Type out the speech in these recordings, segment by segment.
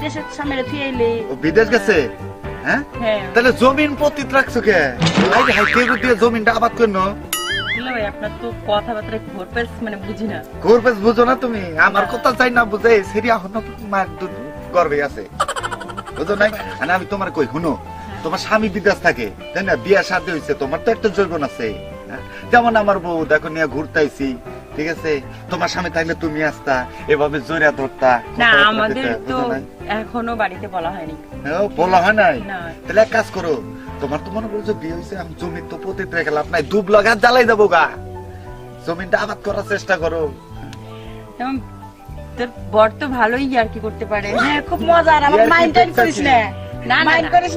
বিদেশের সামনে ও বিদেশ গেছে? হ্যাঁ। হ্যাঁ? তাহলে জমিন পতিত রাখছো কে? দিয়ে জমিনটা আবাদ করনো দিলে ভাই আপনার তো কথাবার্তা ঘোর পেস মানে বুঝি না। করবে বুঝো না তুমি? আমার কথা চাই না বুঝে সেরি এখন মার দুধ গর্বে আছে? বুঝো নাই? আর আমি তোমার কই শুনো? তোমার স্বামী বিদেশ থাকে তাই না? বিয়া শাদী হয়েছে তোমার তো একটা যৌবন আছে। হ্যাঁ? যেমন আমার বউ দেখো নিয়ে ঘুরতাইছি ঠিক আছে? তোমার স্বামী থাকলে তুমি আসতা এভাবে জোরিয়া ধরতা না আমাদের তো এখনও বাড়িতে বলা হয়নি। হ্যাঁ, বলা হয় নাই? তাহলে এক কাজ করো তোমার তো মনে করছ বিয়ে হয়েছে আমি জমি তো পতিত রেখে লাভ নাই দুব লাগা জ্বালাই দেবো গা। জমিনটা আবাদ করার চেষ্টা করো। তোর বর তো ভালোই আর কি করতে পারে। হ্যাঁ খুব মজা আর আমার মাইন্ড টাইন করিস না? করিস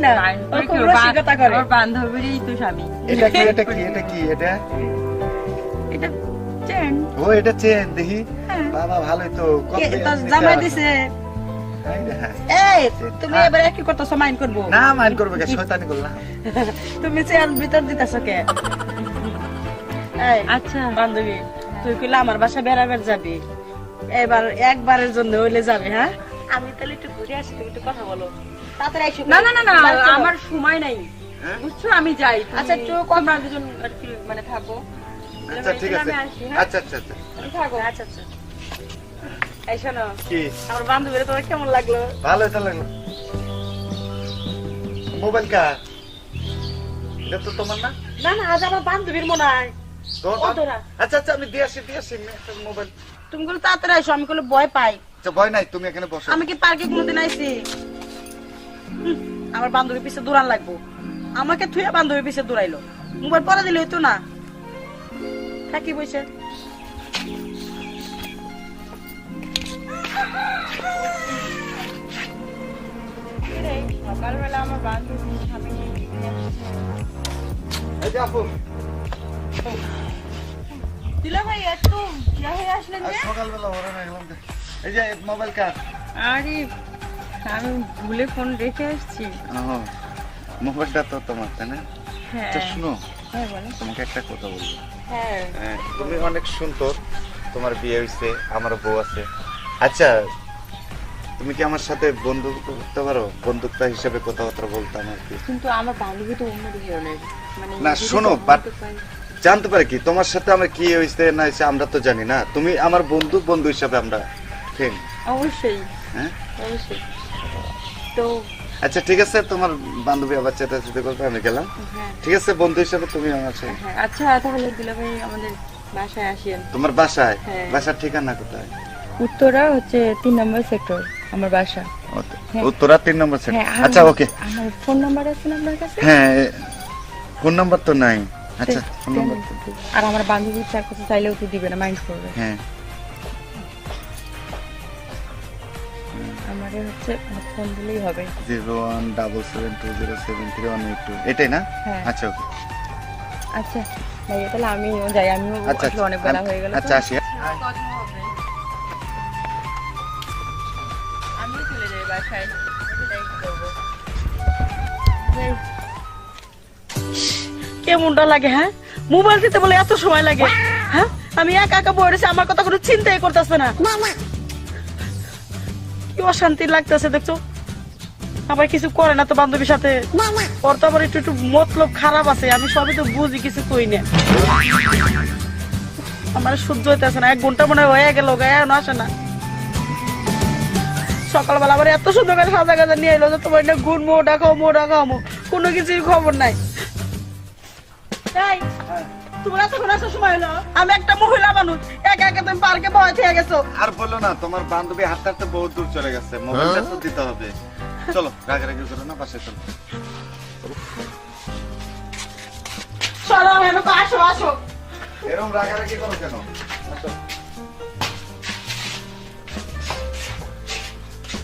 ওর বান্ধবীরই তো স্বামী। এটা কি এটা কি এটা কি এটা? এটা ও এটা চেন দেখি। হ্যাঁ। বাবা ভালোই তো জামাই দিছে। এই তুমি হ্যাঁ। এবারে কি করতেছো মাইন্ড করব। না মাইন্ড করবে কে শয়তানি করলাম। তুমি চেয়ার ভিতর দিতেছো কে? আচ্ছা। বান্ধবী তুই কইলে আমার বাসা বেড়াবার যাবি। এবার একবারের জন্য হইলে যাবে হ্যাঁ? আমি তাহলে একটু ঘুরে আসি তুমি একটু কথা বলো। তাড়াতাড়ি না না না না আমার সময় নাই। হ্যাঁ? বুঝছ? আমি যাই। আচ্ছা, একটু তোমরা দুজন আর কি মানে থাকো। আচ্ছা ঠিক আছে। আসি, হ্যাঁ? আচ্ছা আচ্ছা আচ্ছা। থাকো। আচ্ছা আচ্ছা। এই শোনো কি? আমার বান্ধবীরা তোমার কেমন লাগল? ভালো তো লাগল। মোবাইল কার? এটা তো তোমার না? না না আজ আমার বান্ধবীর মনে হয়। আচ্ছা আচ্ছা আমি দিয়ে আসি দিয়ে আসি মোবাইল। তুমি গুলো তাড়াতাড়ি আইসো আমি গুলো ভয় পাই। আচ্ছা ভয় নাই তুমি এখানে বসো। আমি কি পার্কে কোনোদিন আইছি? আমার বান্ধবী পিছে দৌড়ান লাগবো। আমাকে থুয়ে বান্ধবী পিছে দৌড়াইলো। মোবাইল পরে দিলে হইতো না। থাকি বসে সকালবেলা আমার বান্ধবী দিলা ভাই ইয়া হয়ে আসলেন যে সকালবেলা ওরা না গেলাম তো। এই যে মোবাইল কার? আরে আমি ভুলে ফোন রেখে আসছি। ও, মোবাইলটা তো তোমার তাই না? হ্যাঁ। শুনো হ্যাঁ বলো। তোমাকে একটা কথা বলব। হ্যাঁ। হ্যাঁ, তুমি অনেক সুন্দর। তোমার বিয়ে হয়েছে আমার বউ আছে। আচ্ছা তুমি কি আমার সাথে বন্ধুত্ব করতে পারো? বন্ধুত্ব হিসেবে কথাবার্তা বলতাম আর কি। কিন্তু আমার বান্ধবী তো অন্য ধরনের মানে না, শোনো, পারি। জানতে পারি কি তোমার সাথে আমার কি হয়েছে না হয়েছে আমরা তো জানি না। তুমি আমার বন্ধু বন্ধু হিসাবে আমরা ফ্রেন্ড অবশ্যই। হ্যাঁ? অবশ্যই। তো আচ্ছা ঠিক আছে তোমার বান্ধবী আবার চেতাচেতি করবে আমি গেলাম। হ্যাঁ। ঠিক আছে বন্ধু হিসাবে তুমি আমার সাথে হ্যাঁ আচ্ছা তাহলে দিলা ভাই আমাদের বাসায় আসেন। তোমার বাসায়? হ্যাঁ। বাসার ঠিকানা কোথায়? উত্তরা হচ্ছে তিন নম্বর সেক্টর আমার বাসা। উত্তরা তিন নম্বর হ্যাঁ আচ্ছা ওকে। আমার ফোন নাম্বার আছে না আপনার কাছে? হ্যাঁ ফোন নাম্বার তো নাই। আচ্ছা ফোন নাম্বার আর আমার বান্ধবী তার কাছে চাইলেও তো দিবে না মাইন্ড করবে। হ্যাঁ। আমারে হচ্ছে ফোন দিলেই হবে। Zero one double seven two zero seven three one eight two. এটাই না? হ্যাঁ। আচ্ছা ওকে। আচ্ছা ভাইয়া তাহলে আমিও যাই। আমিও আচ্ছা আসলে অনেক বেলা হয়ে গেল আচ্ছা আসি আমিও চলে যাই বাসায়। কেমনটা লাগে হ্যাঁ? মোবাইল দিতে বলে এত সময় লাগে হ্যাঁ? আমি একা একা বয়ে আমার কথা কোনো চিন্তাই করতেছে না। অশান্তি লাগতেছে দেখছ? আবার কিছু করে না তো বান্ধবীর সাথে। ওর তো আবার একটু একটু মতলব খারাপ আছে আমি সবই তো বুঝি কিছু কই না। আমার সহ্য হইতেছে না এক ঘণ্টা মনে হয় গেল গায়ে আসে না। সকালবেলা আবার এত সুন্দর করে সাজা গাজা নিয়ে এলো যে তোমার না গুণ মো ডাকাও মো ডাকাও মো কোনো কিছুই খবর নাই। তোমার এতক্ষণ আসার সময় হলো। আমি একটা মহিলা মানুষ একা একা তুমি পার্কে ভয় খেয়ে গেছো। আর বলো না তোমার বান্ধবী হাঁটতে হাঁটতে বহুত দূর চলে গেছে। মোবাইলটা তো দিতে হবে। চলো রাগারাগি করো না পাশে চলো। এরকম আসো আসো। এরকম রাগারাগি করো কেন? আসো।